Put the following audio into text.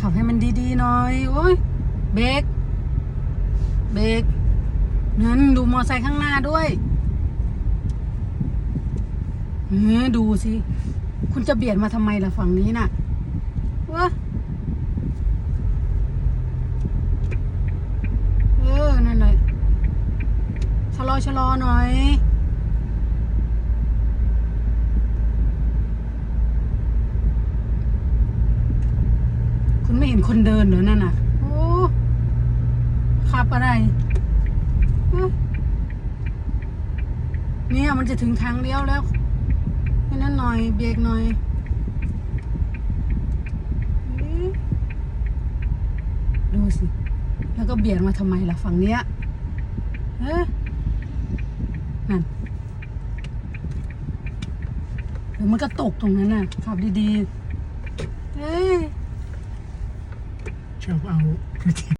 ขับให้มันดีๆหน่อย โอ้ย เบรก เบรกนั่นดูมอไซค์ข้างหน้าด้วยเออดูสิ คุณจะเบียดมาทำไมล่ะฝั่งนี้น่ะวะเออ นั่นเลยชะลอชะลอหน่อย คุณไม่เห็นคนเดินเหรอนั่นน่ะ โอ้ขับอะไร เนี่ยมันจะถึงทางเลี้ยวแล้วให้นั่นหน่อยเบรกหน่อยดูสิ แล้วก็เบียดมาทำไมล่ะฝั่งเนี้ยเอ๊ะนั่นเดี๋ยวมันก็ตกตรงนั้นน่ะขับดีๆเอ้ย ชอบเอา